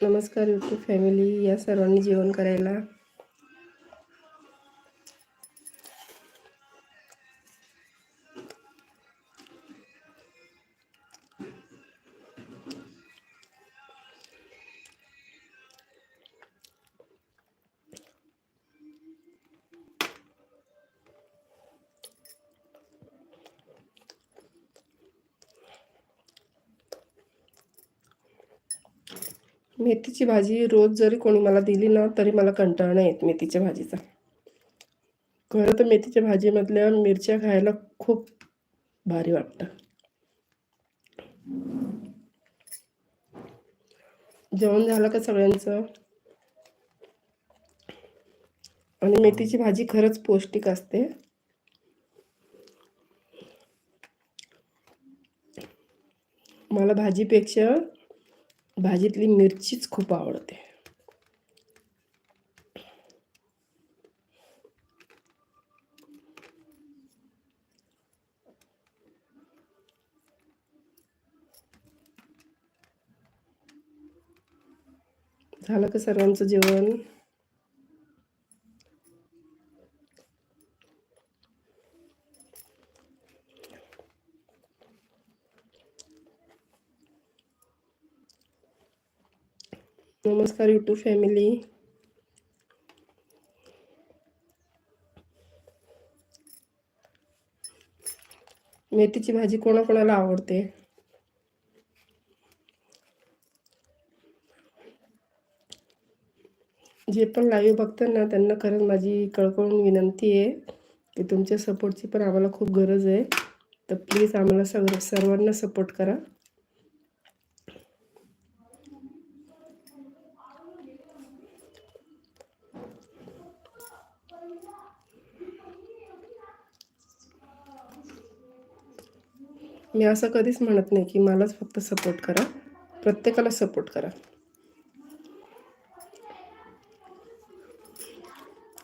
नमस्कार YouTube family या सर्वांनी जेवण करायला मेथीची भाजी रोज जरी कोणी मला दिली ना तरी मला कंटाळा नाही येत मेथीच्या भाजीचा. खरं तर मेथीच्या भाजीमधल्या मिरच्या खायला खूप भारी वाटतं. जेवण झालं का सगळ्यांचं? आणि मेथीची भाजी खरंच पौष्टिक असते. मला भाजीपेक्षा भाजीतली मिरचीच खूप आवडते. झालं का सर्वांचं जेवण? नमस्कार यूट्यूब फॅमिली मेथीची भाजी कोणाकोणाला आवडते? जे पण लाईव्ह बघतात ना त्यांना खरंच माझी कळकळून विनंती आहे की तुमच्या सपोर्टची पण आम्हाला खूप गरज आहे. तर प्लीज आम्हाला सग सर्वांना सपोर्ट करा. मी असं कधीच म्हणत नाही की मलाच फक्त सपोर्ट करा. प्रत्येकाला सपोर्ट करा.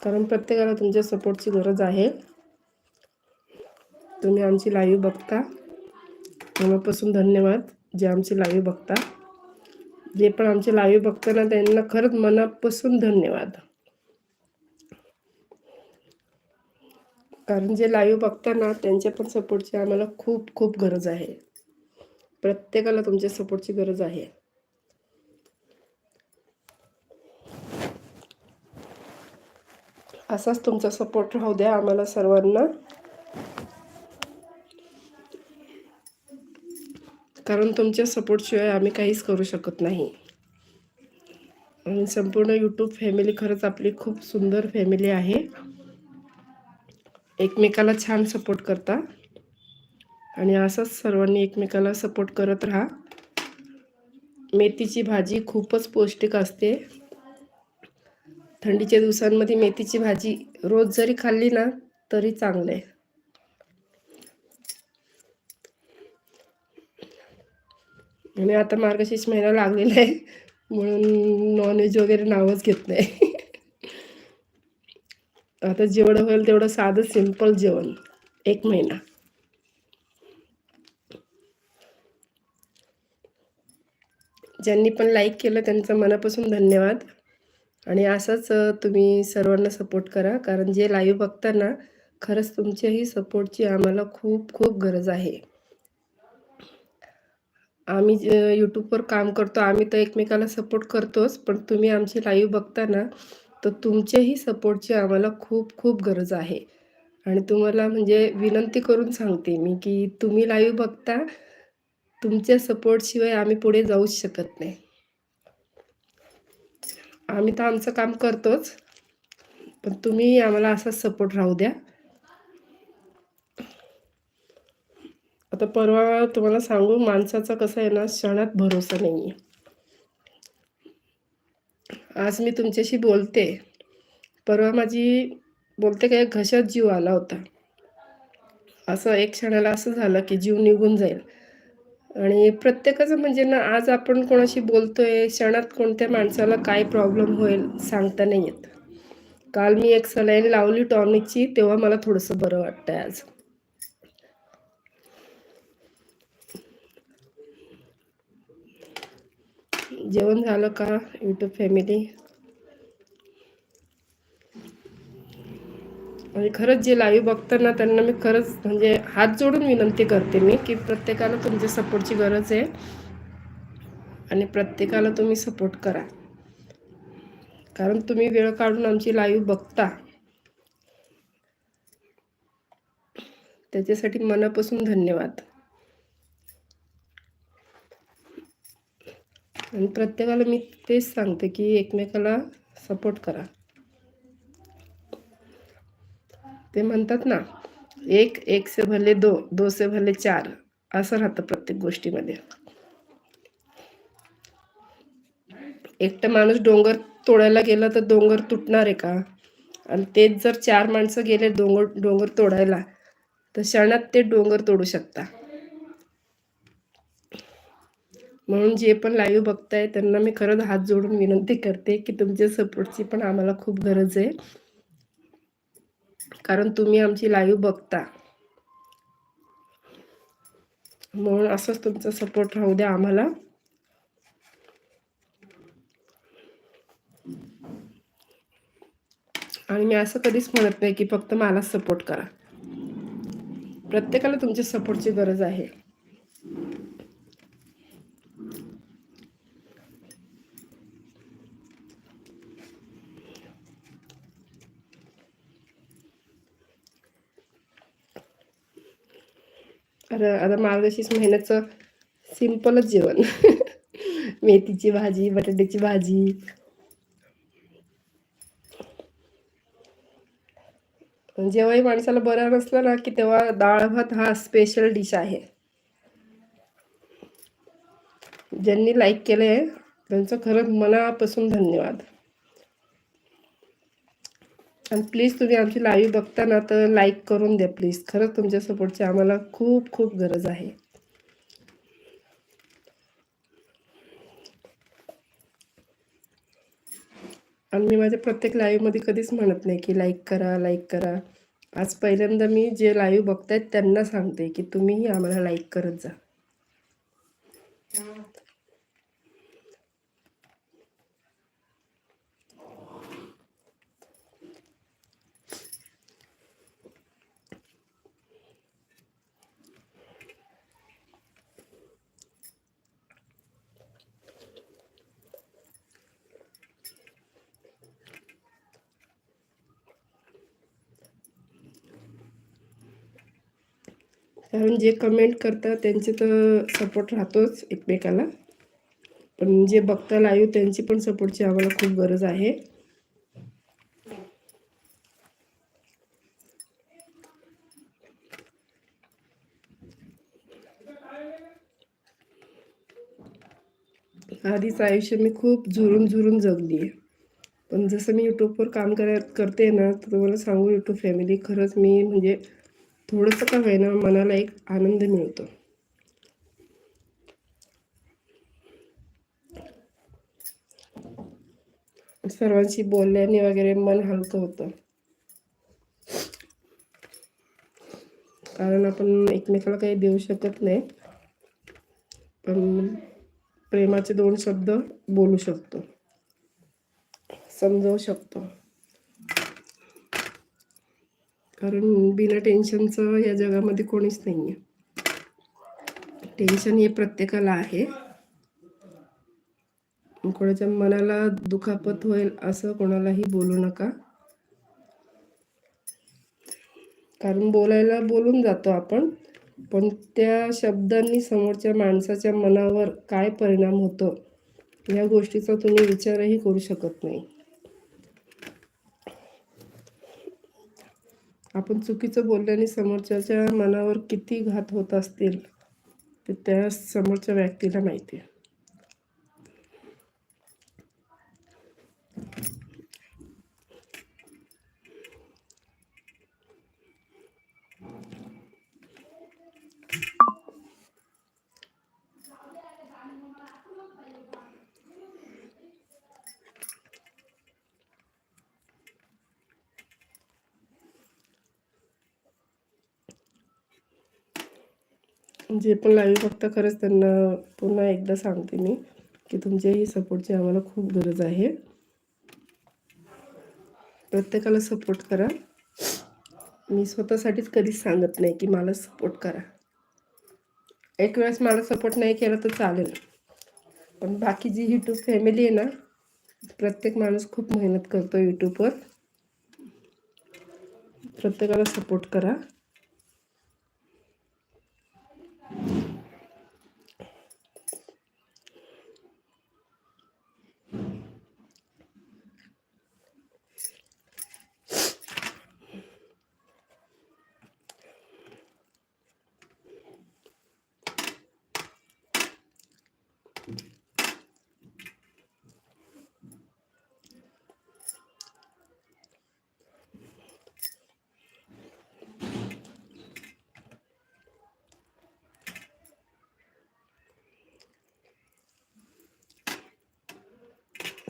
कारण प्रत्येकाला तुमच्या सपोर्टची गरज आहे. तुम्ही आमची लाईव्ह बघता. मनापासून धन्यवाद जे आमची लाईव्ह बघता. जे पण आमचे लाईव्ह बघताना त्यांना खरंच मनापासून धन्यवाद. कारण जे लाईव्ह बघता ना त्यांच्या पण सपोर्टची आम्हाला खूप खूप गरज आहे. प्रत्येकाला तुमच्या सपोर्टची गरज आहे. असाच तुमचा सपोर्ट राहू द्या आम्हाला सर्वांना. कारण तुमच्या सपोर्टशिवाय आम्ही काहीच करू शकत नाही. आणि संपूर्ण यूट्यूब फॅमिली खरंच आपली खूप सुंदर फॅमिली आहे. एकमेकाला छान सपोर्ट करता. आणि असंच सर्वांनी एकमेकाला सपोर्ट करत राहा. मेथीची भाजी खूपच पौष्टिक असते. थंडीच्या दिवसांमध्ये मेथीची भाजी रोज जरी खाल्ली ना तरी चांगलं आहे. आणि आता मार्गशीर्ष महिना लागलेला आहे. म्हणून नॉनव्हेज वगैरे नावच घेत नाही. आता जेवढं होईल तेवढं साधं सिंपल जेवण. एक महिना. ज्यांनी पण लाईक केलं त्यांचं मनापासून धन्यवाद. आणि असंच तुम्ही सर्वांना सपोर्ट करा. कारण जे लाईव्ह बघताना खरंच तुमच्याही सपोर्टची आम्हाला खूप खूप गरज आहे. आम्ही यूट्यूबवर काम करतो. आम्ही तर एकमेकाला सपोर्ट करतोच. पण तुम्ही आमची लाईव्ह बघताना तर तुमच्याही सपोर्टची आम्हाला खूप खूप गरज आहे. आणि तुम्हाला म्हणजे विनंती करून सांगते मी की तुम्ही लाईव्ह बघता तुमच्या सपोर्टशिवाय आम्ही पुढे जाऊच शकत नाही. आम्ही तर आमचं काम करतोच पण तुम्ही आम्हाला असा सपोर्ट राहू द्या. आता परवा तुम्हाला सांगू माणसाचा कसं आहे ना क्षणात भरोसा नाही आहे आज मी तुमच्याशी बोलते. परवा माझी बोलते काय घशात जीव आला होता. असं एक क्षणाला असं झालं की जीव निघून जाईल. आणि प्रत्येकाचं म्हणजे ना आज आपण कोणाशी बोलतोय क्षणात कोणत्या माणसाला काय प्रॉब्लेम होईल सांगता नाही येत. काल मी एक सलाईन लावली टॉनिकची तेव्हा मला थोडंसं बरं वाटतंय आज. जेवण झालं का यूट्यूब फॅमिली आणि खरंच जे लाईव्ह बघताना त्यांना मी खरंच म्हणजे हात जोडून विनंती करते मी की प्रत्येकाला तुमच्या सपोर्टची गरज आहे. आणि प्रत्येकाला तुम्ही सपोर्ट करा. कारण तुम्ही वेळ काढून आमची लाईव्ह बघता. त्याच्यासाठी मनापासून धन्यवाद. आणि प्रत्येकाला मी तेच सांगते की एकमेकाला सपोर्ट करा. ते म्हणतात ना एक एक से भले दो दो से भले चार असं राहतं प्रत्येक गोष्टीमध्ये. एकटा माणूस डोंगर तोडायला गेला तर डोंगर तुटणार आहे का? आणि तेच जर चार माणसं गेले डोंगर डोंगर तोडायला तर क्षणात ते डोंगर तोडू शकता. म्हणून जे पण लाईव्ह बघताय त्यांना मी खरंच हात जोडून विनंती करते की तुमच्या सपोर्टची पण आम्हाला खूप गरज आहे. कारण तुम्ही आमची लाईव्ह बघता. म्हणून असंच तुमचा सपोर्ट राहू द्या आम्हाला. आणि मी असं कधीच म्हणत नाही की फक्त मला सपोर्ट करा. प्रत्येकाला तुमच्या सपोर्टची गरज आहे. अरे आता मार्गशीर्ष महिन्याचं सिम्पलच जेवण. मेथीची भाजी बटाट्याची भाजी. जेव्हाही माणसाला बरं नसलं ना की तेव्हा डाळ भात हा स्पेशल डिश आहे. ज्यांनी लाईक केले त्यांचं खरंच मनापासून धन्यवाद. आणि प्लीज तुम्ही आमची लाईव्ह बघता ना तर लाईक करून द्या प्लीज खरंच तुमच्या सपोर्टची आम्हाला खूप खूप गरज आहे. आणि मी माझ्या प्रत्येक लाईव्हमध्ये कधीच म्हणत नाही की लाईक करा लाईक करा. आज पहिल्यांदा मी जे लाईव्ह बघतायत त्यांना सांगते की तुम्हीही आम्हाला लाईक करत जा. कारण जे कमेंट करतात त्यांचे तर सपोर्ट राहतोच एकमेकाला. पण जे बघता लाईव्ह त्यांची पण सपोर्टची आम्हाला खूप गरज आहे. आधीच आयुष्य मी खूप झुरून झुरून जगली आहे पण जसं मी यूट्यूबवर काम करत करते ना तर तुम्हाला सांगू यूट्यूब फॅमिली खरंच मी म्हणजे थोडंसं का होईना मनाला एक आनंद मिळतो. सर्वांशी बोलल्याने वगैरे मन हलकं होतं. कारण आपण एकमेकाला काही देऊ शकत नाही. पण प्रेमाचे दोन शब्द बोलू शकतो. समजावू शकतो. कारण बिना टेन्शनचं या जगामध्ये कोणीच नाही आहे टेन्शन हे प्रत्येकाला आहे. कोणाच्या मनाला दुखापत होईल असं कोणालाही बोलू नका. कारण बोलायला बोलून जातो आपण पण त्या शब्दांनी समोरच्या माणसाच्या मनावर काय परिणाम होतो या गोष्टीचा तुम्ही विचारही करू शकत नाही. आपण चुकीचं बोलल्याने समोरच्याच्या मनावर किती घात होत असतील ते त्या समोरच्या व्यक्तीला माहिती आहे. जे पण लाईव्ह बघता खरंच त्यांना पुन्हा एकदा सांगते मी की तुमच्याही सपोर्टची आम्हाला खूप गरज आहे. प्रत्येकाला सपोर्ट करा. मी स्वतःसाठीच कधीच सांगत नाही की मला सपोर्ट करा. एक वेळेस मला सपोर्ट नाही केला तर चालेल. पण बाकी जी यूट्यूब फॅमिली आहे ना प्रत्येक माणूस खूप मेहनत करतो यूट्यूबवर प्रत्येकाला सपोर्ट करा.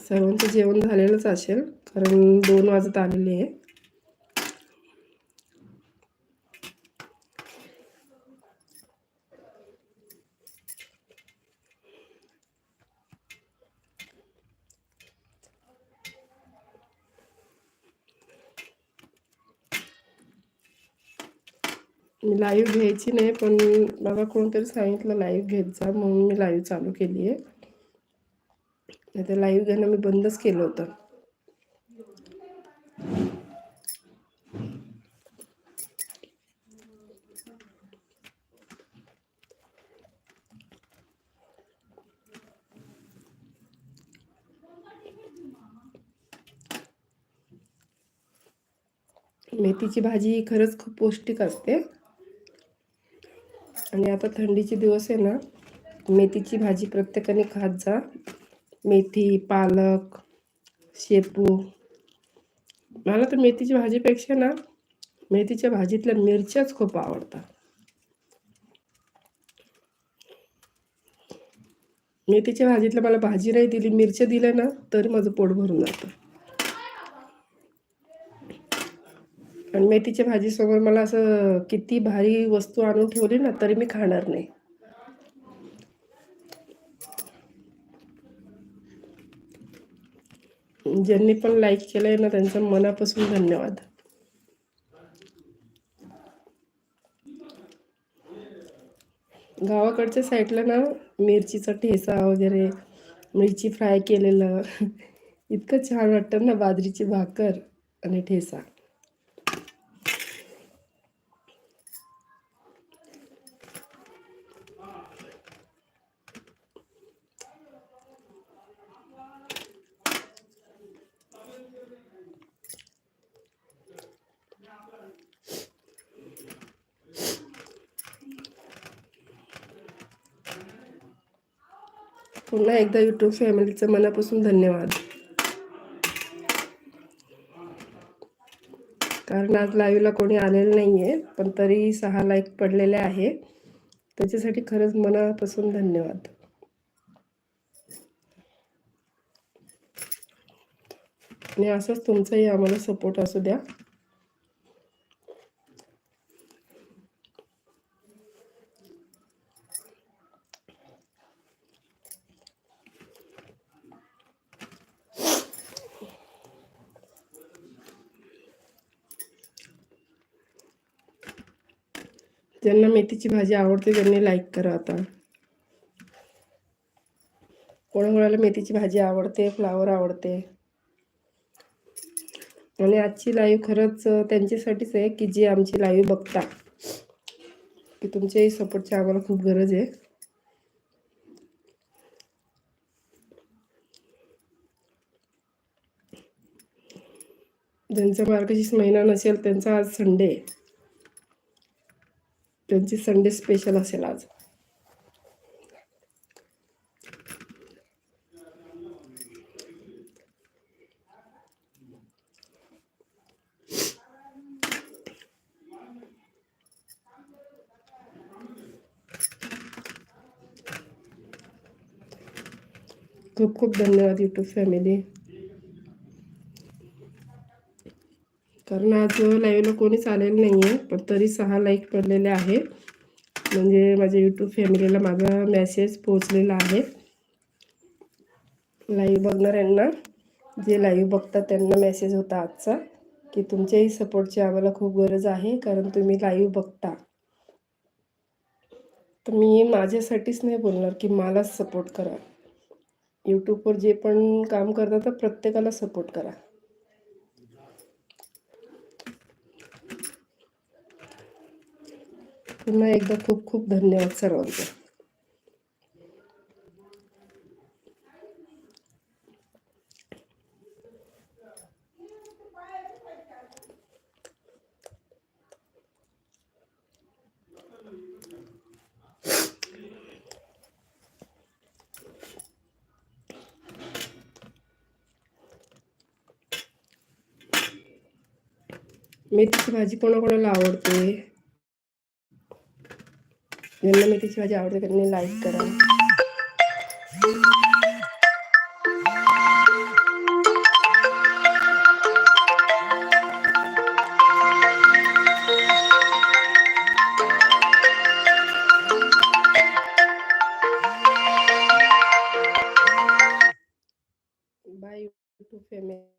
सर्वांचं जेवण झालेलंच असेल कारण दोन वाजत आलेले आहे. मी लाईव्ह घ्यायची नाही पण मला कोणतरी सांगितलं लाईव्ह घेत जा म्हणून मी लाईव्ह चालू केली आहे नाही तर लाईव्ह घेणं मी बंदच केलं होतं. मेथीची भाजी खरंच खूप पौष्टिक असते. आणि आता थंडीचे दिवस आहे ना मेथीची भाजी प्रत्येकाने खात जा. मेथी पालक शेपू. मला तर मेथीची भाजीपेक्षा ना मेथीच्या भाजीतल्या मिरच्याच खूप आवडतात. मेथीच्या भाजीतलं मला भाजी नाही दिली मिरच्या दिल्या ना तरी माझं पोट भरून जातं. आणि मेथीच्या भाजीसमोर मला असं किती भारी वस्तू आणून ठेवली ना तरी मी खाणार नाही. ज्यांनी पण लाईक केलं आहे ना त्यांचं मनापासून धन्यवाद. गावाकडच्या साईडला ना मिरचीचा ठेसा वगैरे मिरची फ्राय केलेलं इतकं छान वाटतं ना बाजरीची भाकर आणि ठेसा पुन्हा एकदा यूट्यूब फॅमिलीचं मनापासून धन्यवाद. कारण आज लाईव्हला कोणी आलेलं नाही आहे पण तरी सहा लाईक पडलेले आहे. त्याच्यासाठी खरंच मनापासून धन्यवाद. आणि असंच तुमचाही आम्हाला सपोर्ट असू द्या. ज्यांना मेथीची भाजी आवडते त्यांनी लाईक करा आता. कोणाकोणाला मेथीची भाजी आवडते फ्लावर आवडते. आणि आजची लाईव्ह खरंच त्यांच्यासाठीच आहे की जे आमची लाईव्ह बघता. की तुमच्याही सपोर्टची आम्हाला खूप गरज आहे. ज्यांचा मार्गशीर्ष महिना नसेल त्यांचा आज संडे आहे. त्यांची संडे स्पेशल असेल आज. खूप खूप धन्यवाद यूट्यूब फॅमिली कारण आज लाईव्हला कोणीच आलेलं नाही आहे पण तरी सहा लाईक पडलेले आहे म्हणजे माझ्या यूट्यूब फॅमिलीला माझा मेसेज पोचलेला आहे. लाईव्ह बघणाऱ्यांना जे लाईव्ह बघतात त्यांना मेसेज होता आजचा की तुमच्याही सपोर्टची आम्हाला खूप गरज आहे कारण तुम्ही लाईव्ह बघता. तर मी माझ्यासाठीच नाही बोलणार की मलाच सपोर्ट करा. यूट्यूबवर जे पण काम करतात तर प्रत्येकाला सपोर्ट करा. पुन्हा एकदा खूप खूप धन्यवाद सर्वांचे. मेथीची भाजी कोणाकोणाला आवडते? ज्यांना मेथीची भाजी आवडते त्यांनी लाईक करा. Bye YouTube family